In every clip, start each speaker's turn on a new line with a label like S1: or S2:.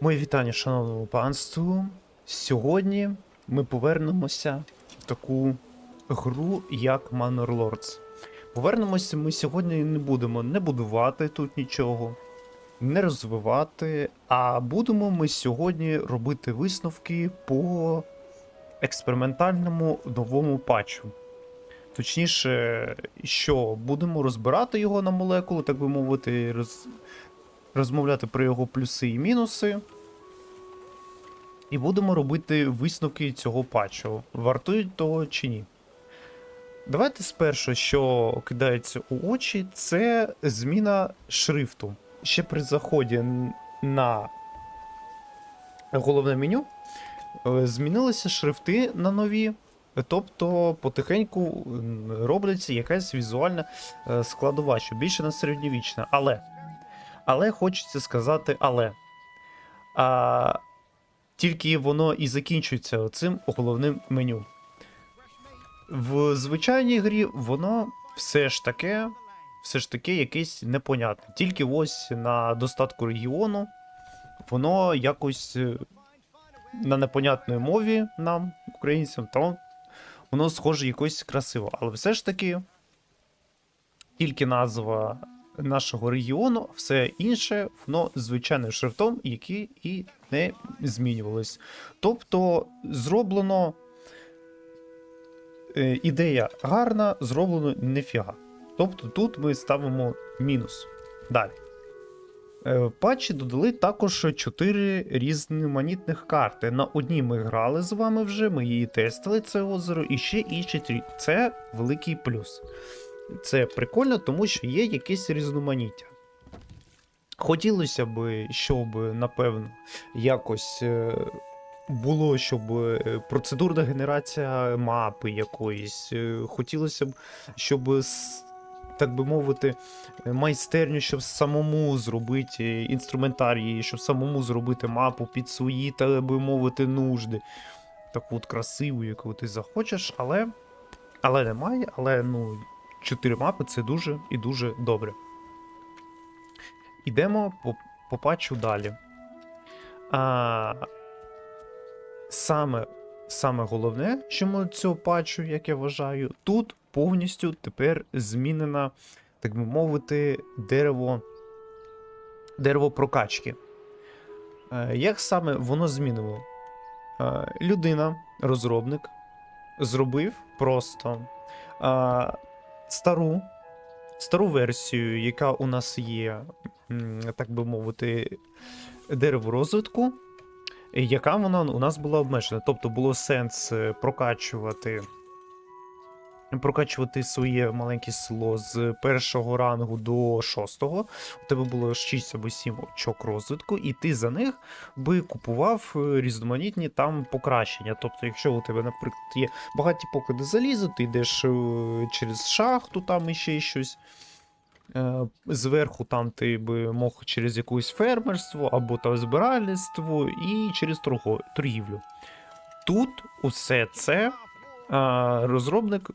S1: Моє вітання, шановному панству. Сьогодні ми повернемося в таку гру, як Manor Lords. Повернемося ми сьогодні не будемо не будувати тут нічого, не розвивати, а будемо ми сьогодні робити висновки по експериментальному новому патчу. Точніше, що будемо розбирати його на молекули, так би мовити, роз... розмовляти про його плюси і мінуси. І будемо робити висновки цього патчу. Вартують того чи ні. Давайте спершу, що кидається у очі, це зміна шрифту. Ще при заході на головне меню е, змінилися шрифти на нові. Тобто потихеньку м, робляться якась візуальна е, складова, що більше на середньовічна. Але. Але хочеться сказати, але. А, тільки воно і закінчується цим головним меню. В звичайній грі воно все ж таке, все ж таки якесь непонятне. Тільки ось на достатку регіону воно якось е, на непонятної мові нам, українцям, то воно схоже якось красиво. Але все ж таки тільки назва нашого регіону, все інше, воно звичайним шрифтом, який і не змінювалось. Тобто зроблено е, ідея гарна, зроблено нефіга. Тобто тут ми ставимо мінус. Далі. Е, В патчі додали також 4 різноманітних карти. На одній ми грали з вами вже, ми її тестили, це озеро, і ще інші три. Це великий плюс. Це прикольно, тому що є якесь різноманіття. Хотілося б, щоб, напевно, якось е, було, щоб е, процедурна генерація мапи якоїсь. е, Хотілося б, щоб, так би мовити, майстерню, щоб самому зробити інструментарії, щоб самому зробити мапу під свої, так би мовити, нужди. Таку от красиву, яку ти захочеш, але. Але немає, але ну, 4 мапи це дуже і дуже добре. Ідемо по, по патчу далі. А, саме, саме головне, чому цього патчу, як я вважаю, тут повністю тепер змінена, так би мовити, дерево, дерево прокачки. Е, Як саме воно змінило? Е, Людина, розробник, зробив просто а, стару, стару версію, яка у нас є, так би мовити, дерево розвитку, яка вона у нас була обмежена. Тобто було сенс е, прокачувати. Прокачувати своє маленьке село з першого рангу до шостого. У тебе було 6 або 7 очок розвитку, і ти за них би купував е, різноманітні там покращення. Тобто, якщо у тебе, наприклад, є багаті поклади залізу, ти йдеш е, через шахту, там іще щось. Е, Зверху там ти би мог через якусь фермерство або там збиральництво і через торгівлю. Тут усе це розробник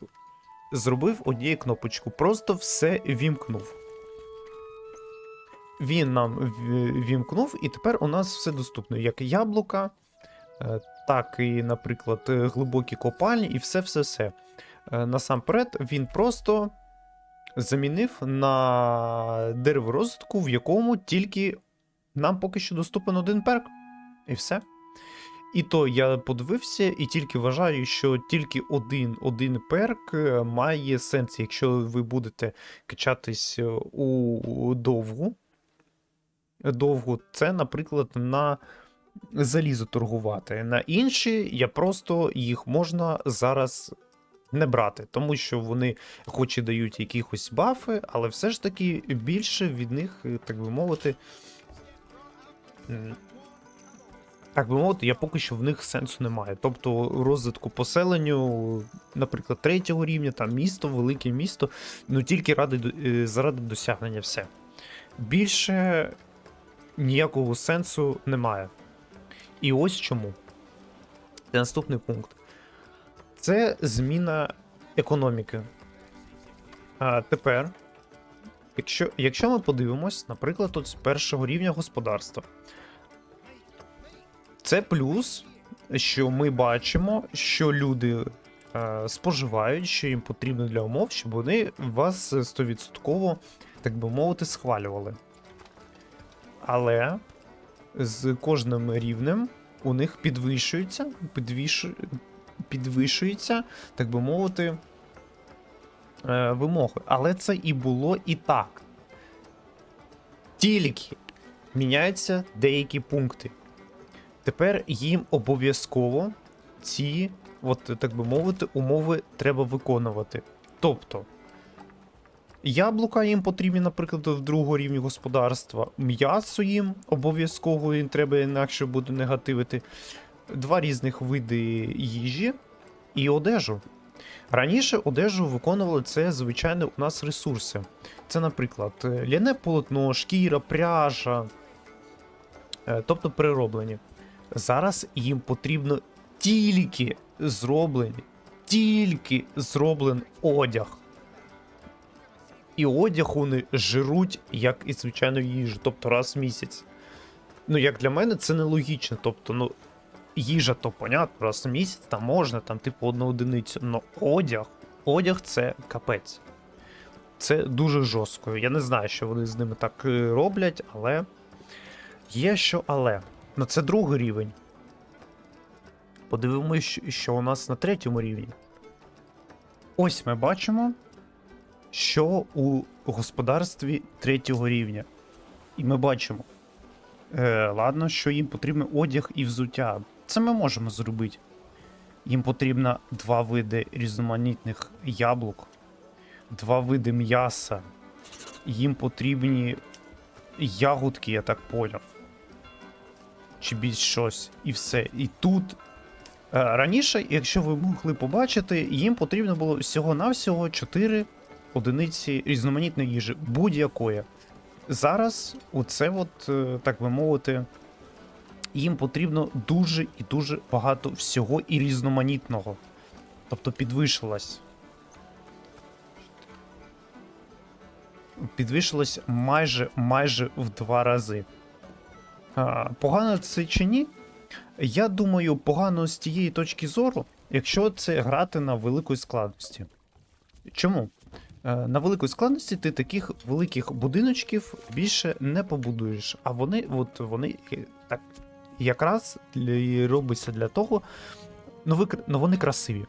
S1: зробив однією кнопочку, просто все вімкнув. Він нам вімкнув, і тепер у нас все доступно, як яблука, е, так і, наприклад, е, глибокі копальні, і все-все-все. Е, Насамперед, він просто замінив на дерево розвитку, в якому тільки нам поки що доступен один перк. І все. І то я подивився і тільки вважаю, що тільки один, один перк е, має сенс, якщо ви будете качатись е, у довгу. Довгу, це, наприклад, на залізо торгувати. На інші я просто їх можна зараз не брати, тому що вони хоч і дають якихось бафи, але все ж таки більше від них, е, так би мовити. Так би мовити, я поки що в них сенсу немає. Тобто розвитку поселенню, наприклад, третього рівня, там місто, велике місто, ну тільки ради, е, заради досягнення все. Більше ніякого сенсу немає. І ось чому. Наступний пункт. Це зміна економіки. А тепер, якщо, якщо ми подивимось, наприклад, от з першого рівня господарства. Це плюс, що ми бачимо, що люди е, споживають, що їм потрібно для умов, щоб вони вас 100%, так би мовити, схвалювали. Але з кожним рівнем у них підвищується, підвищу, підвищується, так би мовити, е, вимоги. Але це і було і так. Тільки міняються деякі пункти. Тепер їм обов'язково ці, от, так би мовити, умови треба виконувати. Тобто, яблука їм потрібні, наприклад, в другого рівні господарства, м'ясо їм обов'язково їм треба, інакше буде негативити. Два різних види їжі і одежу. Раніше одежу виконували це, звичайно, у нас ресурси. Це, наприклад, е, ляне полотно, шкіра, пряжа, е, тобто перероблені. Зараз їм потрібно тільки зроблені, тільки зроблений одяг. І одяг вони жируть, як і звичайно їжу, тобто раз в місяць. Ну, як для мене, це нелогічно. Тобто, ну, їжа, то понятно, раз в місяць там можна, там, типу, одну одиницю. Но одяг, одяг це капець. Це дуже жорстко. Я не знаю, що вони з ними так е, роблять, але є що але. Ну це другий рівень. Подивимось, що- у нас на третьому рівні. Ось ми бачимо, що у господарстві третього рівня. І ми бачимо. Е, ладно, що їм потрібен одяг і взуття. Це ми можемо зробити. Їм потрібно два види різноманітних яблук, два види м'яса. Їм потрібні ягодки, я так поняв. Чи більш щось. І все. І тут. е, Раніше, якщо ви могли побачити, їм потрібно було всього-навсього 4 одиниці різноманітної їжі, будь-якої. Зараз, оце, от, е, так би мовити, їм потрібно дуже і дуже багато всього і різноманітного. Тобто підвищилась. Підвищилось майже майже в два рази. Погано це чи ні? Я думаю, погано з тієї точки зору, якщо це грати на великій складності. Чому? Е, На великій складності ти таких великих будиночків більше не побудуєш, а вони, от вони е, так якраз робиться для того, ну, ви, ну вони красиві.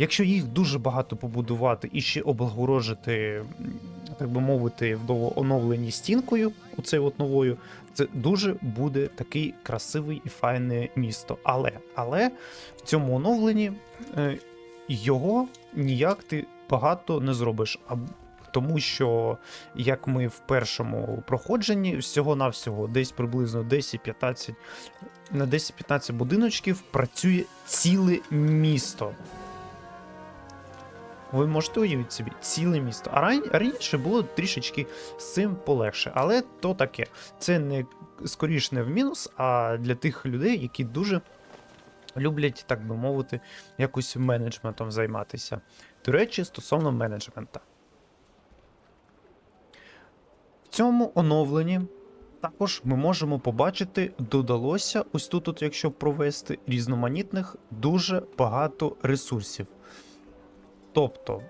S1: Якщо їх дуже багато побудувати і ще облагорожити, так би мовити, в оновленій стінкою, оцею от новою, це дуже буде такий красивий і файне місто. Але, але в цьому оновленні е, його ніяк ти багато не зробиш. А тому що, як ми в першому проходженні, всього-навсього десь приблизно 10-15 на 10-15 будиночків працює ціле місто. Ви можете уявити собі ціле місто. А раніше було трішечки з цим полегше, але то таке. Це не скоріш не в мінус, а для тих людей, які дуже люблять, так би мовити, якось менеджментом займатися. До речі, стосовно менеджмента. В цьому оновленні також ми можемо побачити, додалося ось тут, от, якщо провести різноманітних дуже багато ресурсів. Тобто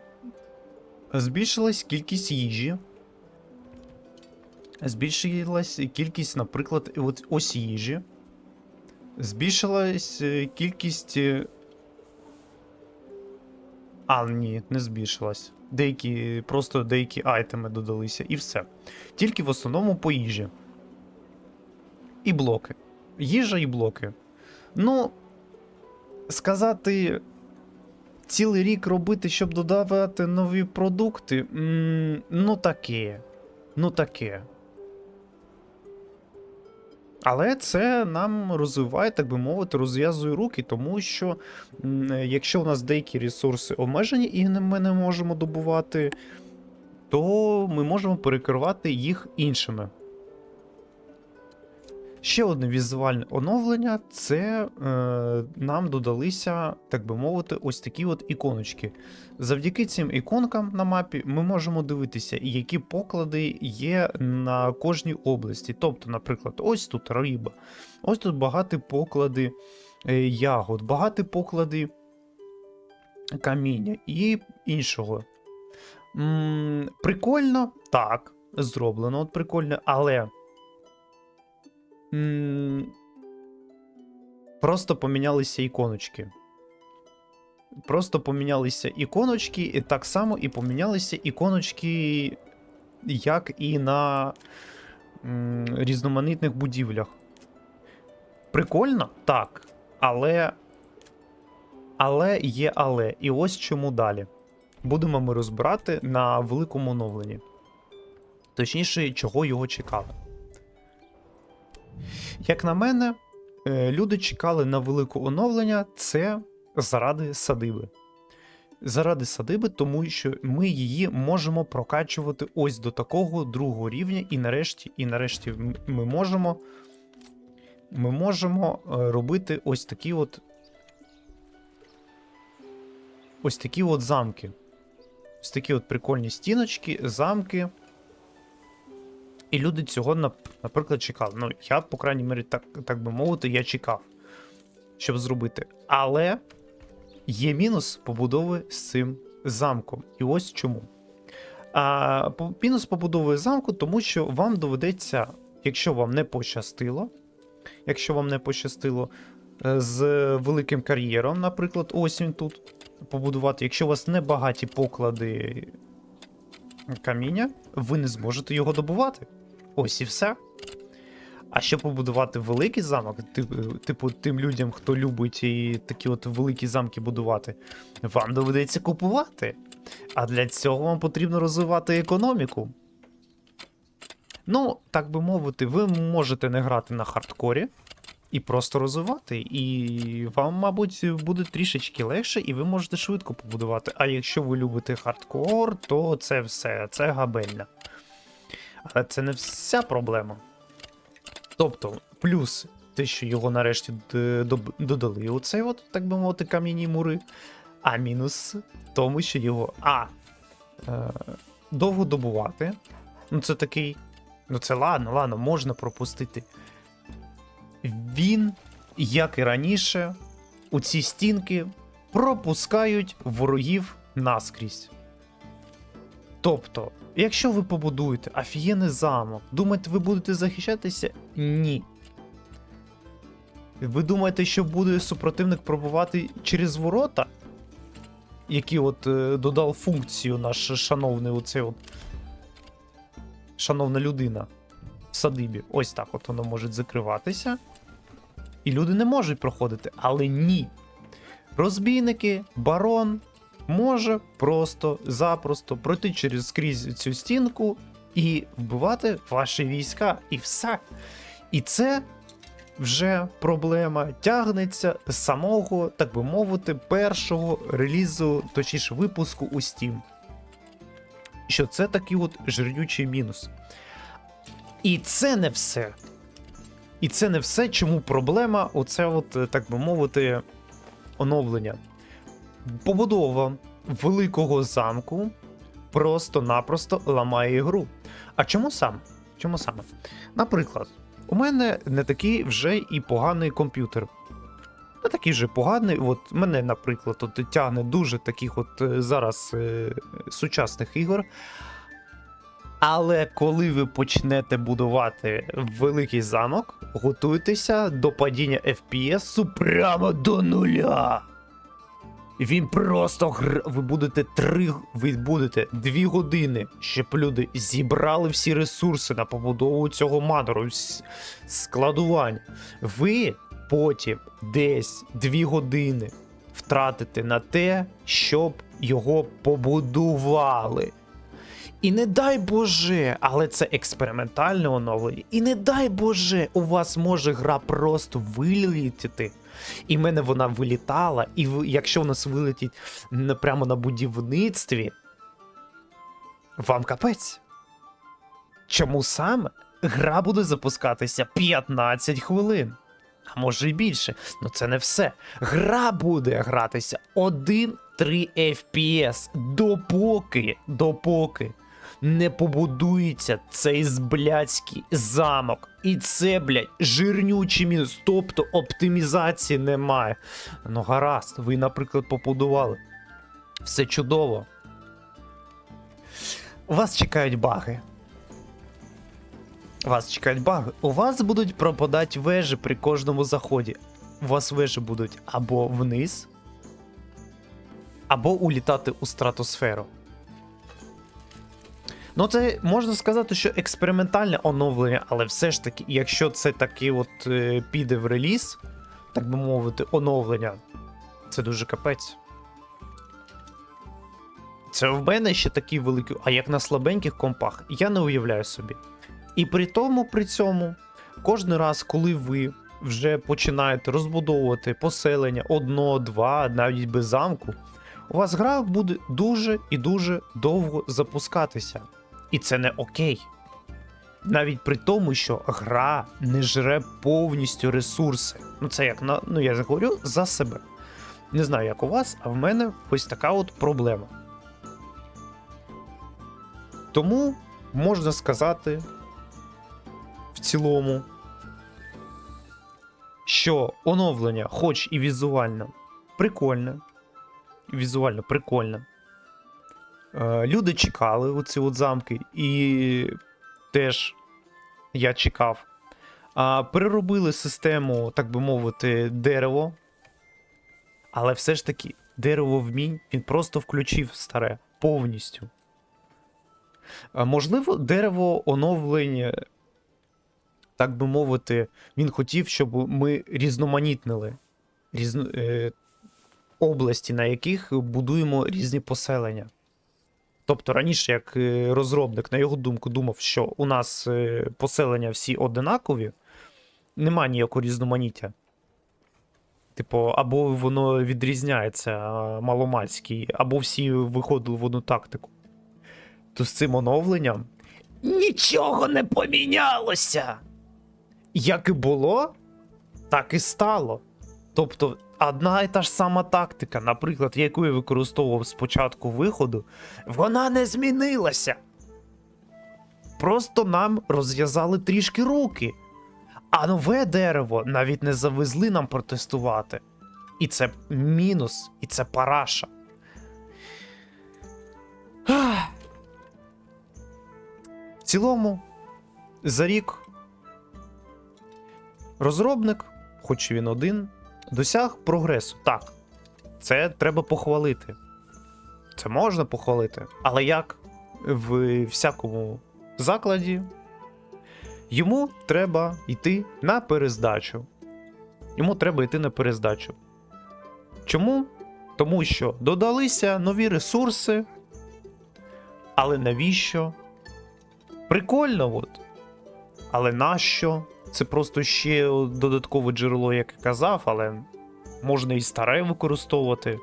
S1: збільшилась кількість їжі, збільшилась кількість, наприклад, ось їжі, збільшилась е, кількість. е, А, ні, не збільшилась. Деякі, просто деякі айтеми додалися, і все. Тільки в основному по їжі. І блоки. Їжа і блоки. Ну, сказати, цілий рік робити, щоб додавати нові продукти. м, Ну таке. Ну таке. Але це нам розвиває, так би мовити, розв'язує руки, тому що якщо у нас деякі ресурси обмежені і ми не можемо добувати, то ми можемо перекривати їх іншими. Ще одне візуальне оновлення це е, нам додалися, так би мовити, ось такі от іконочки. Завдяки цим іконкам на мапі ми можемо дивитися, які поклади є на кожній області. Тобто, наприклад, ось тут риба, ось тут багаті поклади е, ягод, багаті поклади каміння і іншого. м прикольно, так, зроблено, от прикольно, але. Просто помінялися іконочки. Просто помінялися іконочки, і так само і помінялися іконочки, як і на м, різноманітних будівлях. Прикольно? Так. Але. Але є але. І ось чому далі. Будемо ми розбирати на великому оновленні. Точніше, чого його чекали. Як на мене, е, люди чекали на велике оновлення це заради садиби. Заради садиби, тому що ми її можемо прокачувати ось до такого другого рівня, і нарешті, і нарешті ми можемо. Ми можемо е, робити ось такі от. Ось такі от замки. Ось такі от прикольні стіночки, замки. І люди цього, наприклад, чекали. Ну, я, по крайній мірі, так, так би мовити, я чекав, щоб зробити. Але є мінус побудови з цим замком. І ось чому. А, мінус побудови замку, тому що вам доведеться, якщо вам не пощастило, якщо вам не пощастило е, з великим кар'єром, наприклад, ось він тут побудувати. Якщо у вас не багаті поклади каміння, ви не зможете його добувати. Ось і все. А щоб побудувати великий замок, типу тим людям, хто любить і такі от великі замки будувати, вам доведеться купувати. А для цього вам потрібно розвивати економіку. Ну, так би мовити, ви можете не грати на хардкорі і просто розвивати. І вам, мабуть, буде трішечки легше, і ви можете швидко побудувати. А якщо ви любите хардкор, то це все, це габельня. Але це не вся проблема. Тобто, плюс те, що його нарешті додали оцей от, так би мовити, кам'яні мури. А мінус в тому, що його А. Е, довго добувати. Ну, це такий. Ну, це ладно, ладно, можна пропустити. Він, як і раніше, у ці стінки пропускають ворогів наскрізь. Тобто, якщо ви побудуєте офігенний замок, думаєте, ви будете захищатися? Ні. Ви думаєте, що буде супротивник пробувати через ворота? Які от е, додав функцію наш шановний оцей от. Шановна людина в садибі. Ось так от воно може закриватися. І люди не можуть проходити. Але ні. Розбійники, барон може просто-запросто пройти через скрізь цю стінку і вбивати ваші війська, і все. І це вже проблема тягнеться з самого, так би мовити, першого релізу, точніше випуску у Steam. Що це такий от жирнючий мінус. І це не все. І це не все, чому проблема, оце, от, так би мовити, оновлення. Побудова великого замку просто-напросто ламає ігру. А чому сам? Чому саме? Наприклад, у мене не такий вже і поганий комп'ютер. Не такий же поганий. От мене, наприклад, от тягне дуже таких от е, зараз е, сучасних ігор. Але коли ви почнете будувати великий замок, готуйтеся до падіння FPS прямо до нуля. Він просто гр... Ви будете три. Ви будете дві години, щоб люди зібрали всі ресурси на побудову цього манору, с- складування. Ви потім десь дві години втратите на те, щоб його побудували. І не дай Боже, але це експериментальне оновлення. І не дай Боже, у вас може гра просто вилітіти. І в мене вона вилітала, і якщо в нас вилетить прямо на будівництві, вам капець. Чому саме? гра буде запускатися 15 хвилин. А може і більше. Ну це не все. Гра буде гратися 1-3 FPS. Допоки, допоки не побудується цей зблядський замок. І це, блядь, жирнючий мінус. Тобто оптимізації немає. Ну гаразд, ви, наприклад, побудували. Все чудово. Вас чекають баги. Вас чекають баги. У вас будуть пропадати вежі при кожному заході. У вас вежі будуть або вниз, або улітати у стратосферу. Ну, це можна сказати, що експериментальне оновлення, але все ж таки, якщо це таки от е, піде в реліз, так би мовити, оновлення, це дуже капець. Це в мене ще такі великі, а як на слабеньких компах, я не уявляю собі. І при тому, при цьому, кожен раз, коли ви вже починаєте розбудовувати поселення одно, два, навіть без замку, у вас гра буде дуже і дуже довго запускатися. І це не окей. Навіть при тому, що гра не жре повністю ресурси. Ну, це як на. Ну, я говорю за себе. Не знаю, як у вас, а в мене ось така от проблема. Тому можна сказати в цілому, що оновлення, хоч і візуально прикольне, візуально прикольне. Е, Люди чекали оці от замки, і теж я чекав. Переробили систему, так би мовити, дерево. Але все ж таки, дерево вмінь він просто включив старе повністю. А, можливо, дерево оновлення, так би мовити, він хотів, щоб ми різноманітнили різно, е, області, на яких будуємо різні поселення. Тобто раніше, як е, розробник, на його думку, думав, що у нас е, поселення всі одинакові, нема ніякого різноманіття. Типу, або воно відрізняється маломальський, або всі виходили в одну тактику. То з цим оновленням нічого не помінялося. Як і було, так і стало. Тобто, одна і та ж сама тактика, наприклад, яку я використовував з початку виходу, вона не змінилася. Просто нам розв'язали трішки руки. А нове дерево навіть не завезли нам протестувати. І це мінус, і це параша. В цілому, за рік розробник, хоч він один, досяг прогресу. Так, це треба похвалити. Це можна похвалити. Але як в всякому закладі, йому треба йти на перездачу. Йому треба йти на перездачу. Чому? Тому що додалися нові ресурси. Але навіщо? Прикольно, от. Але нащо? Це просто ще додаткове джерело, як я казав, але можна і старе використовувати.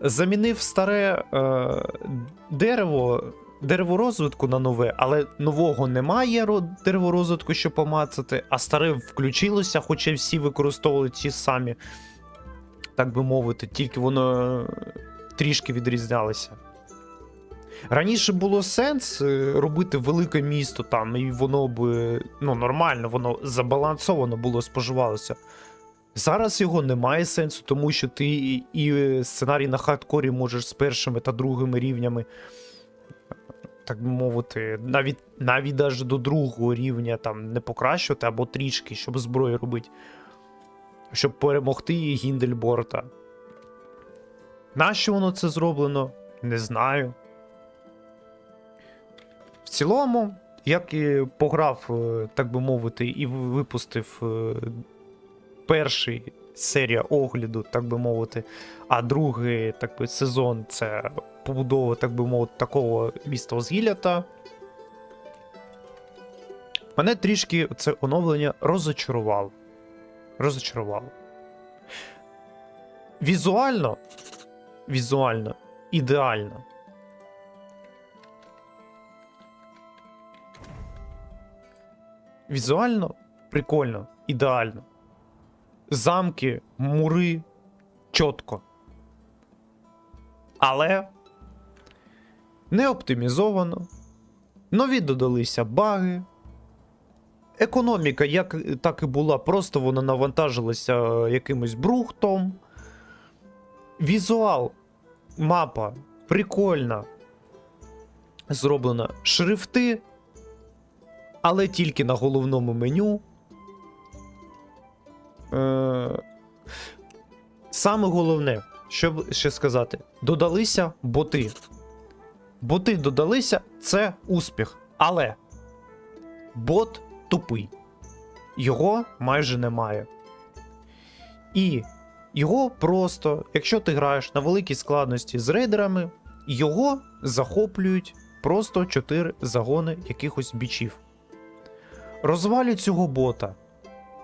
S1: Замінив старе е, дерево, дерево розвитку на нове, але нового немає дерево розвитку, щоб помацати, а старе включилося, хоча всі використовували ті самі, так би мовити, тільки воно е, трішки відрізнялося. Раніше було сенс е, робити велике місто там, і воно б ну, нормально, воно забалансовано було споживалося. Зараз його немає сенсу, тому що ти і- і сценарій на хардкорі можеш з першими та другими рівнями, так би мовити, навіть навіть даже до другого рівня там не покращувати або трішки, щоб зброю робити, щоб перемогти Гіндельборта. Нащо воно це зроблено? Не знаю. Цілому, як і пограв, е, так би мовити, і випустив е, перший серія огляду, так би мовити, а другий так би, сезон це побудова, так би мовити, такого міста з Гілята. Мене трішки це оновлення розочарувало. Розочарувало. Візуально, візуально, ідеально. Візуально прикольно, ідеально. Замки, мури, чітко. Але не оптимізовано. Нові додалися баги. Економіка, як так і була, просто вона навантажилася е, якимось брухтом. Візуал, мапа прикольна. Зроблена шрифти, але тільки на головному меню. Е, Саме головне, що ще сказати, додалися боти. Боти додалися, це успіх. Але бот тупий. Його майже немає. І його просто, якщо ти граєш на великій складності з рейдерами, його захоплюють просто 4 загони якихось бічів. Розвалю цього бота.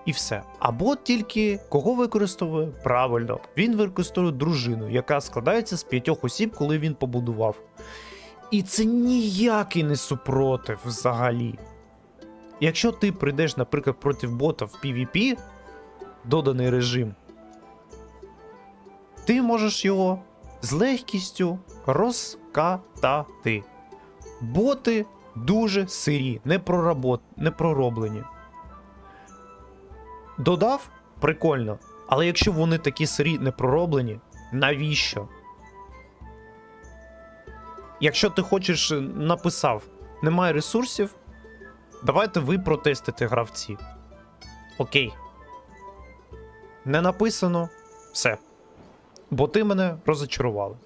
S1: І все. А бот тільки кого використовує? Правильно, він використовує дружину, яка складається з п'ятьох осіб, коли він побудував. І це ніякий не супротив взагалі. Якщо ти прийдеш, наприклад, проти бота в PvP, доданий режим, ти можеш його з легкістю розкатати. Боти дуже сирі, не, проработ... не пророблені. Додав прикольно. Але якщо вони такі сирі не пророблені, навіщо? Якщо ти хочеш, е, написав, немає ресурсів, давайте ви протестите гравці. Окей. Не написано, все. Бо ти мене розочарували.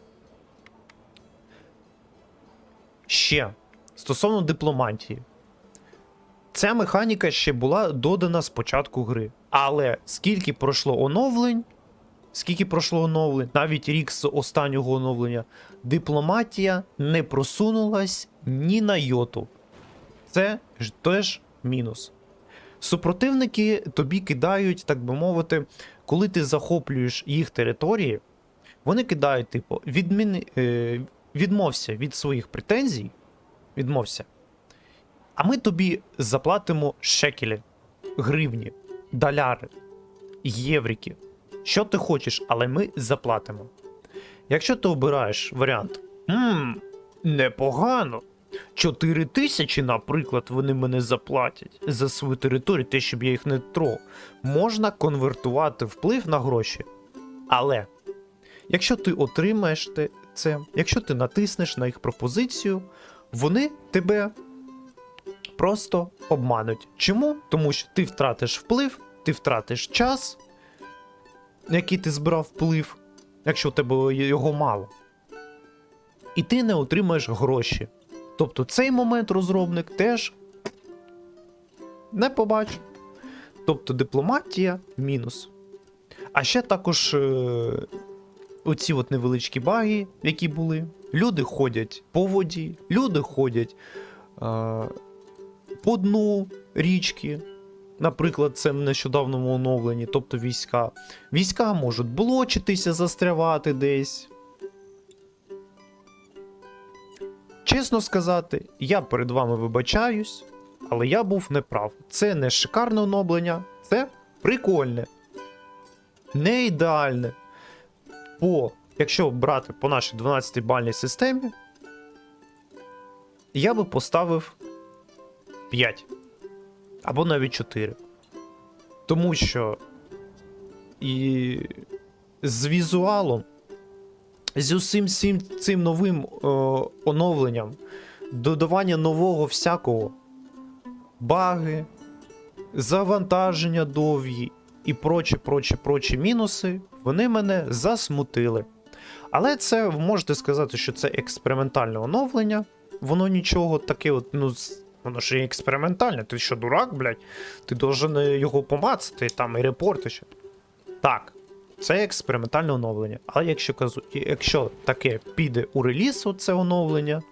S1: Ще стосовно дипломатії. Ця механіка ще була додана з початку гри. Але скільки пройшло оновлень, скільки пройшло оновлень, навіть рік з останнього оновлення, дипломатія не просунулась ні на йоту. Це ж теж мінус. Супротивники тобі кидають, так би мовити, коли ти захоплюєш їх території, вони кидають, типу, відміни, е, відмовся від своїх претензій, відмовся. А ми тобі заплатимо шекелі, гривні, доляри, єврики. Що ти хочеш, але ми заплатимо. Якщо ти обираєш варіант, мм, непогано. 4 тисячі, наприклад, вони мене заплатять за свою територію, те, щоб я їх не трогав, можна конвертувати вплив на гроші. Але якщо ти отримаєш це, якщо ти натиснеш на їх пропозицію, вони тебе просто обмануть. Чому? Тому що ти втратиш вплив, ти втратиш час, на який ти збирав вплив, якщо у тебе його мало. І ти не отримаєш гроші. Тобто цей момент розробник теж не побачив. Тобто дипломатія мінус. А ще також е, оці от невеличкі баги, які були. Люди ходять по воді, люди ходять е, по дну річки. Наприклад, це в нещодавному оновленні, тобто війська. Війська можуть блочитися, застрявати десь. Чесно сказати, я перед вами вибачаюсь, але я був неправ. Це не шикарне оновлення, це прикольне. Не ідеальне. Бо, якщо брати по нашій 12-бальній системі, я би поставив 5. Або навіть 4. Тому що і з візуалом, з усім цим, цим новим е, оновленням, додавання нового всякого, баги, завантаження довгі і прочі, прочі, прочі мінуси, вони мене засмутили. Але це ви можете сказати, що це експериментальне оновлення. Воно нічого таке, от, ну, воно ж і експериментальне. Ти що, дурак, блядь? Ти должен е, його помацати там і репорти ще. Так, це експериментальне оновлення. Але якщо казу, якщо таке піде у реліз, це оновлення,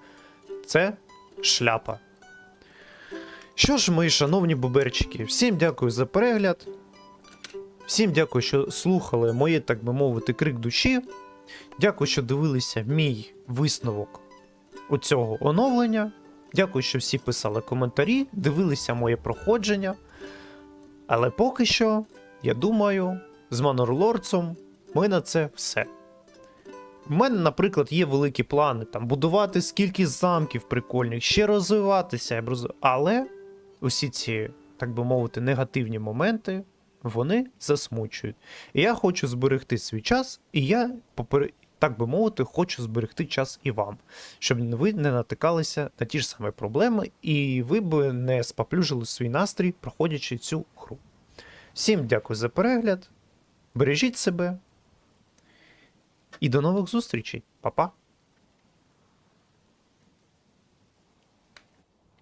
S1: це шляпа. Що ж, мої шановні буберчики, всім дякую за перегляд. Всім дякую, що слухали моє, так би мовити, крик душі. Дякую, що дивилися мій висновок у цього оновлення. Дякую, що всі писали коментарі, дивилися моє проходження. Але поки що, я думаю, з Манорлордсом ми на це все. У мене, наприклад, є великі плани там будувати скільки замків прикольних, ще розвиватися, але усі ці, так би мовити, негативні моменти вони засмучують. І я хочу зберегти свій час, і я, так би мовити, хочу зберегти час і вам, щоб ви не натикалися на ті ж самі проблеми, і ви б не споплюжили свій настрій, проходячи цю гру. Всім дякую за перегляд. Бережіть себе. І до нових зустрічей. Па-па.